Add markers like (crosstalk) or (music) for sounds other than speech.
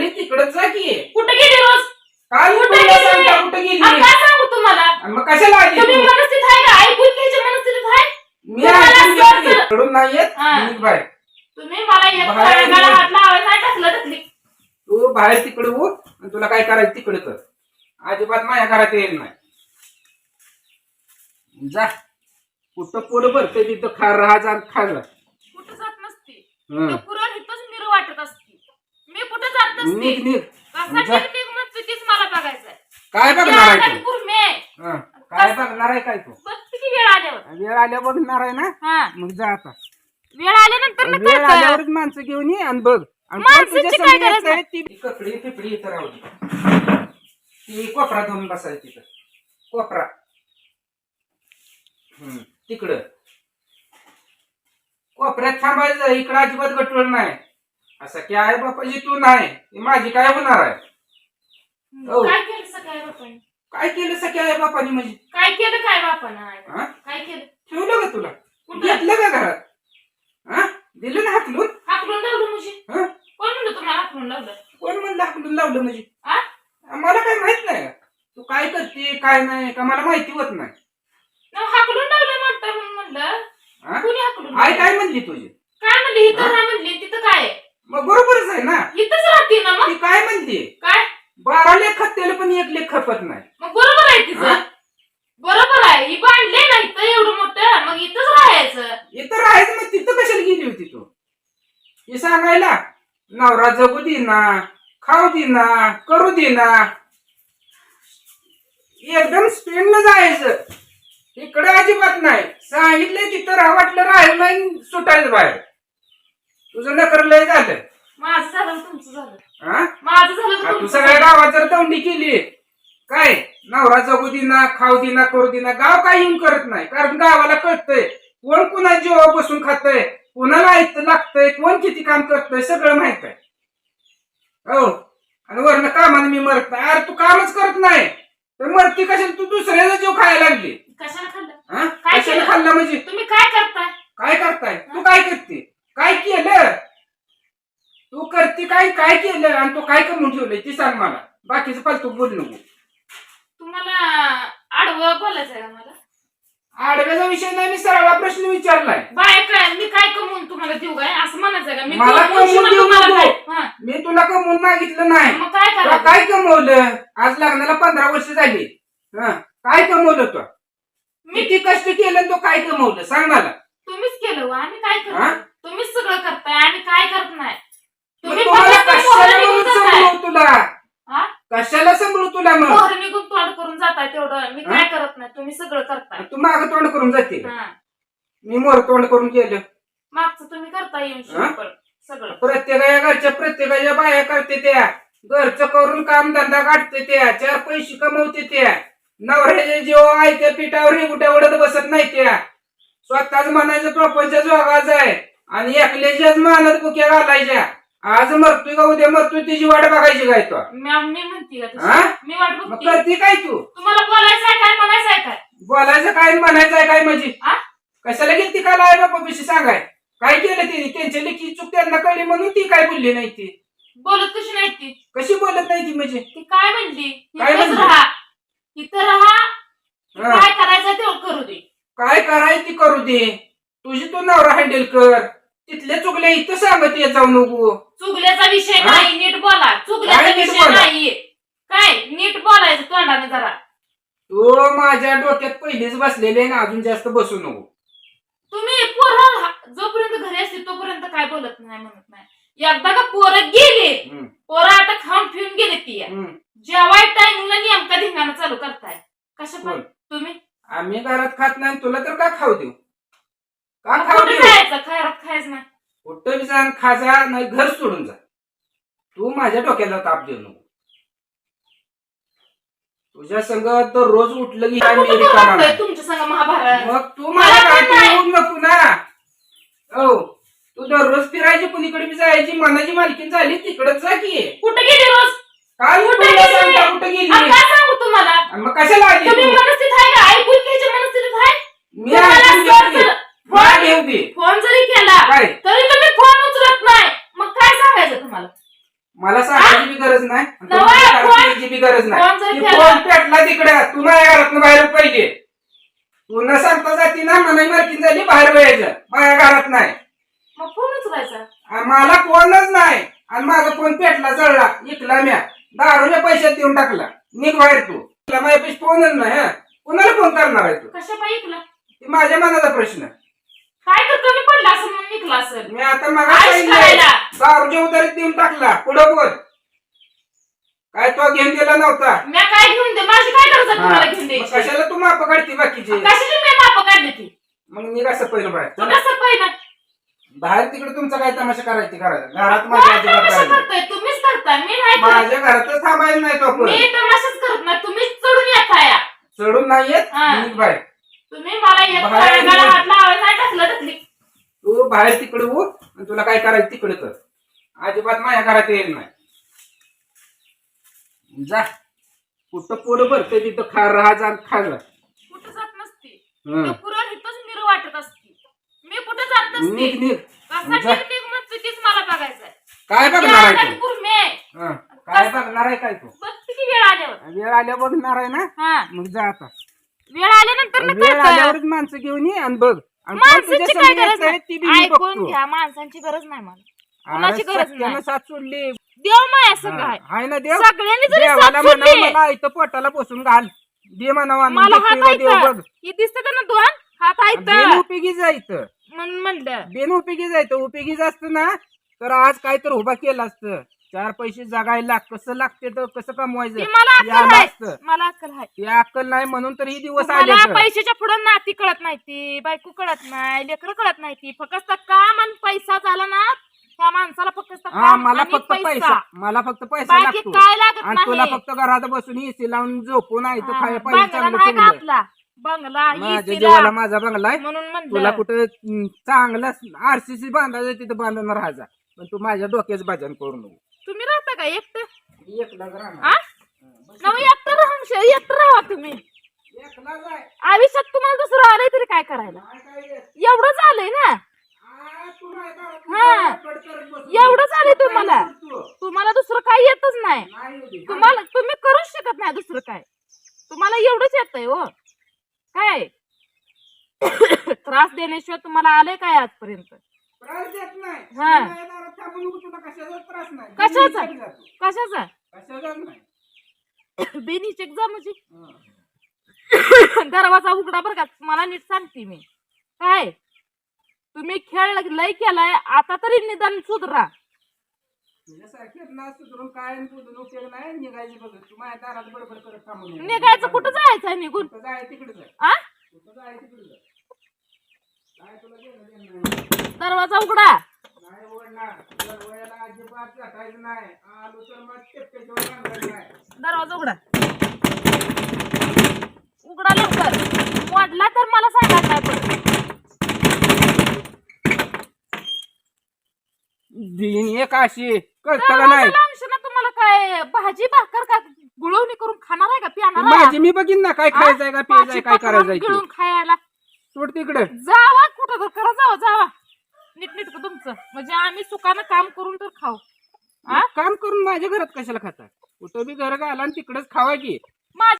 झाली तिकडच जा की. कुठे गेली रोज? काय कुठे गेली? सांगता कुठे गेली? आणि काय सांगू तुम्हाला? आणि मग कशाला आली तुम्ही तू? मनस्थित आहे का? ऐकून घ्यायची आहे? मी तुम्हाला ऐकून असं- घेतली. इकडून नाही येत हा. निघ बाहेर. तुम्ही मला एक बाहेर तळागाला ये. हात लावायचा आहे, टाकलं टाकली तू बाहेर तिकडे हो आणि तुला काय करायचं तिकडे कर. अजिबात माझ्या घरात येईल नाही. जा. कुठं पोट भरते तिथं खा राहा जा आणि खा जा कुठं जात नसते. हं. पुरण इथंच मिर वाटत असते. मी कुठं नसते निघ. निघ कसा जा. टिक म्हणतो तीच मला बघायचंय. काय बघणार आहे तू. हं. काय बघणार आहे काय तू? बघ किती वेळ आल्यावर? वेळ आल्या बघणार आहे ना? हा. मग जा आता. वेळ आल्यानंतर ना वेळ कळतं. आल्यावरच माणसं घेऊन ये आणि बघ. आणि माणसाची तुझ्या काय गरज येतंय ती कपडी फिपडी इथं राहू दे. ती कोपरा धरून बसायची तिथं. कोपरा. हम्म, तिकडं. कोपऱ्यात थांबायचं इकडं अजिबात गटवळ नाही. असं की आहे बापाची तू नाही. ही माझी काय होणार आहे? हो. काय केलं सकाळी बापाने? काय केलं सखी आहे बापानी म्हणजे? काय केलं काय बापानं? हा? काय केलं? ठेवलं का तुला? कुठं? घेतलं का घरात? हा? दिलं ना हाकलून? हाकलून लावलं म्हणजे? हा? कोण म्हणलं तुम्हाला हाकलून लावलं? कोण म्हणलं हाकलून लावलं म्हणजे? आ? मला काय माहीत नाही. तू काय करते काय नाही का मला माहिती होत नाही. हाकलून लावलं म्हणता म्हणून म्हणलं. हा? कुणी हाकलून आई लावलं? काय म्हणली तुझी? काय म्हणली? इथं हा? राहा म्हणली तिथं काय आहे? मग बरोबरच आहे ना. इथंच राहते ना मग? ती काय म्हणते? काय? बारा लेख खपतेल पण एक लेख खपत नाही. मग बरोबर आहे? तिचं. बरोबर आहे. ही बांधले ना इथं एवढं मोठं. मग इथंच राहायचं. इथं राहायचं मग तिथं कशाला गेली होती तू? हे सांगायला नवरा जगू दे ना खाऊ दे ना करू दे ना. एकदम स्पेनला जायचं. इकडे अजिबात नाही. सांगितलंय तिथं राहा वाटलं राहायला नाही सुटायचं बाहेर. तुझं नकर लय झालं. माझं झालं तुमचं झालं. हा माझं झालं आ, तर तू तुमचं सगळ्या झालं. गावात जर तोंडी केली काय? नवरा जगू दिना खाऊ दिना करू दिना गाव काय येऊन करत नाही. कारण गावाला कळतंय कोण कुणा जेव्हा बसून खातंय कोणाला ऐकतं लागतंय कोण किती काम करतंय सगळं माहीत आहे. हो. आणि वरनं कामाने मी मरत नाही. अरे तू कामच करत नाही. तर मरती कशाला? तू दुसऱ्याचा जीव खायला लागली. कशाला खाल्लं? हा काय कशाला केलं? खाल्ला म्हणजे? तुम्ही काय करताय? काय करताय? तू काय करते? काय केलं? तू करते काय काय केलं? आणि तू काय कमवून ठेवलंय? ती सांग मला. बाकीचं फालतू बोल नको. तुम्हाला आडवं बोलायचं आहे का मला? आडव्याचा विषय नाही मी सरळा प्रश्न विचारलाय. बाय काय मी काय कमवून तुम्हाला देऊ काय? असं म्हणायचं का? मी मला कमवून कमवून शिवाय देऊ तुम्हाला नको. काय? हा, मी तुला कमवून मागितलं नाही. मग काय तुला करायचं? काय कमवलं? आज लग्नाला पंधरा वर्ष झाली. हं, काय कमवलं तू? मी किती कष्ट केलं तो काय कमवलं? सांग मला. तुम्हीच केलं हो, आम्ही काय हा? तुम्हीच सगळं करताय आम्ही काय करत नाही तुम्ही तुम्हाला फक्त कशाला म्हणून निघून जाताय. सांभाळू तुला हा? कशाला तुला मग मोहर निघून तोंड करून जाताय तेवढं मी? काय करत नाही तुम्ही सगळं करताय तू माग तोंड करून जाते हा. मी मोर तोंड करून केलं मागचं तुम्ही करताय येऊन हा? शिकवण. सगळं प्रत्येका घरच्या प्रत्येकाच्या बाया करते त्या घरचं करून काम धंदा काढते त्या चार पैसे कमवते त्या नवऱ्याच्या जीव आहे त्या पिठावर रेगुट्या उडत बसत नाही त्या स्वतःच म्हणायचं प्रपंच जोगाच आहे आणि एकल्याच्याच मानत बुक्या घालायच्या आज मरतोय का उद्या मरतोय तिची वाट बघायची काय तो? मी मी म्हणते का हा? मी वाट मग बघते करते काय तू? तुम्हाला बोलायचं आहे काय? म्हणायचं आहे काय? बोलायचं काय आणि म्हणायचं आहे काय म्हणजे? हा? कशाला गेली ती काल आहे पिशी सांगाय? काय केलं तिने? त्यांच्या लेखी चूक त्यांना कळली म्हणून ती काय बोलली नाही ती? बोलत कशी नाही ती? कशी बोलत नाही ती म्हणजे? ती काय म्हणली? काय इथंच म्हणली? राहा. इथं राहा. हा. काय करायचं ते करू दे. काय करायची ती करू दे. तुझी तू नवरा हँडल कर. तिथले चुकले इथं सांगत येत जाऊ नको. चुगल्याचा विषय हा? नाही नीट बोला. काय नीट विषय बोला? नाही. काय? नीट बोलायचं तोंडाने जरा. तू माझ्या डोक्यात पहिलीच बसलेली ना अजून जास्त बसू नको. तुम्ही पोरं जोपर्यंत घरी असते तोपर्यंत काय बोलत नाही म्हणत नाही. एकदा का पोरं गेले हम्म, पोरं आता खाऊन पिऊन गेले ती. हम्म. जेवाय टाइमला नेमका धिंगाणा चालू करताय. कशा पण? तुम्ही? आम्ही घरात खात नाही तुला तर का खाऊ देऊ? का खाऊ कुठे देऊ? खायचं नाही. कुठं बी जा खा जा नाही घर सोडून जा. तू माझ्या डोक्याला ताप देऊ नको. तुझ्या संग तर रोज उठलं की काय तुमच्या संग महाभारत? मग तू मला मला काय पण नाही. येऊ नको ना हो तू दररोज फिरायची कुणीकडे बी जायची मनाची मालकी झाली तिकडच जा की. कुठे गेली रोज? काय कुठे तुला गेली? सांगता कुठे गेली? आणि काय सांगू तुम्हाला? आणि मग कशाला आली तुम्ही तू? मनस्थित आहे का? ऐकून घ्यायची मनस्थित आहे? मी तुम्हाला ऐकून सर- घेते. सर- मला फोन- जरी केला काय? तरी तुम्ही फोन उचलत नाही. मग काय सांगायचं तुम्हाला? मला सांगायची बी गरज नाही. आणि नवा, तुम्हाला फोन- करायची बी गरज नाही. फोन जर ती केला- फोन पेटला तिकडे. तू माझ्या घरात बाहेर पाहिजे. तू न सांगता जाती ना मनाई मार्किंग झाली बाहेर व्हायचं माझ्या घरात नाही. मग फोन उचलायचा. आणि मला फोनच नाही. आणि माझा फोन पेटला जळला इकला म्या. दारूच्या पैशात देऊन टाकला. निघ बाहेर तू. तुला माझ्यापेक्षा फोनच नाही हा. कुणाला फोन करणार आहे तू? कशा ते माझ्या मनाचा प्रश्न. काय तर कमी पडला असं म्हणून निघला असेल. मी आता मग आईश करायला. दारूच्या देऊन टाकला. पुढं बोल. काय तो घेऊन दिला नव्हता. मी काय घेऊन दे? माझी काय गरज आहे. तुम्हाला घेऊन मग द्यायची? कशाला तू माप काढते बाकीची? कशाची मी माप काढली ती? मग मी कसं पहिलं बाहेर? तू चला. कसं पहिलं? बाहेर तिकडे तुमचा काय तमाशा करायची करायचा घरात काय माझ्या अजिबात तमाशा करायचं करताय? तुम्हीच करताय. मी नाही करत. माझ्या घरातच थांबायचं नाही तो मी तमाशाच करत नाही. तुम्हीच चढून येताय. चढून नाही येत हा. निघ बाहेर. तुम्ही मला एक बाहेर तळागाला निघ. हात लावायला नाही टाकलं टाकली तू बाहेर तिकडे हो आणि तुला काय करायचं तिकडे कर. अजिबात माझ्या घरात येईल नाही. जा. कुठं पोरं भरते तिथं खा राहा जा आणि खा जा. कुठं जात नसते. हं. ते पुरण इथंच मिर वाटत असते. मी कुठं जात नसते. निघ. निघ कसा जा. निघ निघ म्हणतो तीच मला बघायचंय काय बघणार आहे तू? हं. काय बघणार आहे काय तू? बघते की वेळ आल्यावर. वेळ आल्या बघणार आहे ना? हा. मग जा आता. वेळ आल्यानंतर ना वेळ कळतं. आल्यावरच माणसं घेऊन ये आणि बघ. आणि कोण तुझ्या माणसांची काय समोर गरज येतंय ती बी मी नाही ऐकून बघतो. घ्या माणसांची गरज नाही मला. अरे कुणाची गरज सत्यानं नाही. साथ सोडली. देव माया संग आहे. हाय ना देव? सगळ्यांनी जरी देवाला साथ म्हणावं सोडली. मला इथं पोटाला बसून घाल. दे म्हणावा मला हात देव बघ. ही दिसत का ना दोन? हात बेन ऐकत उपयोगी जायचं म्हणून म्हणलं. बेन उपयोगी जायचं उपयोगीच असतं ना तर आज काय तर उभा केलं असतं. चार पैसे जगायला कसं लागते तर कसं कमवायचं? मला अक्कल आहे. मला अक्कल आहे. ते अक्कल नाही म्हणून तर ही दिवस आले मला तर. पैशाच्या पुढे नाती कळत नाही ती बायको कळत नाही लेकर कळत नाही ती. फक्त काम आणि पैसा झाला ना त्या माणसाला फक्त हा काम मला आणि फक्त पैसा. मला फक्त पैसा बाकी लागतो. काय लागत आणि तुला नाही. फक्त घरात बसून एसी लावून झोपून आहे तर हा, खाय पाहिजे बंगला चांगलं नाही का चांगलं. आपला. बंगला माझ्या. जीवाला माझा बंगला आहे. म्हणून तुला म्हणलं कुठं चांगलं आरसीसी बांधायचं तिथं बांधून राहायचा. पण तू माझ्या डोक्याच भजन करू नको. तुम्ही राहता का एकटं एकलाच राहणार. एकटं राहून एकटं राहा तुम्ही आहे. आयुष्यात तुम्हाला दुसरं आलंय तरी काय करायला काय काय आहे? एवढंच आलंय ना हा. एवढंच आलंय तुम्हाला. तुम्हाला दुसरं काही येतच नाही. तुम्हाला तुम्ही करूच शकत नाही दुसरं काय तुम्हाला एवढंच येतंय हो काय (coughs) त्रास देण्याशिवाय तुम्हाला आलंय काय आजपर्यंत हा. कशाचा त्रास नाही. कशाचा? बिनधास्त जातो. कशाचा? कशाचाच नाही. बेनिचेक जा म्हणजे हा. दरवाजा उघडा बरं का. मला नीट सांगते मी. काय? तुम्ही खेळ लय केलाय आता तरी निदान सुधरा. तुझ्यासारखेच ना सुधरून काय आणि बोलून उपयोग नाही निघायची बघ. तू माझ्या दारात बडबड करत थांबून ये. निघायचं कुठं जायचंय निघून? कुठं जाय तिकडे जाय आ? कुठं जाय तिकडे जाय काय तुला घेणं देणं नाही. दरवाजा उघडा. नाही ओढणार. तुला वयाला अजिबात टाकायचं नाही. आलो तर मग टेपटेच्यावर बांधायचं नाही दरवाजा उघडा. उघडा लवकर. वाढला तर मला सांगा काय पण. दिन एक अशी. कळतं का नाही? तुम्हाला काय? भाजी भाकर का गुळवणी करून खाणार आहे का? पिणार आहे? माझी मी बघीन ना काय खायचंय का भाजी काय पकवान करायचंय ते. गिळून खायला. सोड तिकडे. जावा कुठं तर करा जावा जावा. नीट नीट तुमचं? म्हणजे आम्ही सुखानं काम करून तर खाऊ. आ? काम करून माझ्या घरात कशाला खाता कुठं बी घर घाला आणि तिकडेच खावा की. माझ्या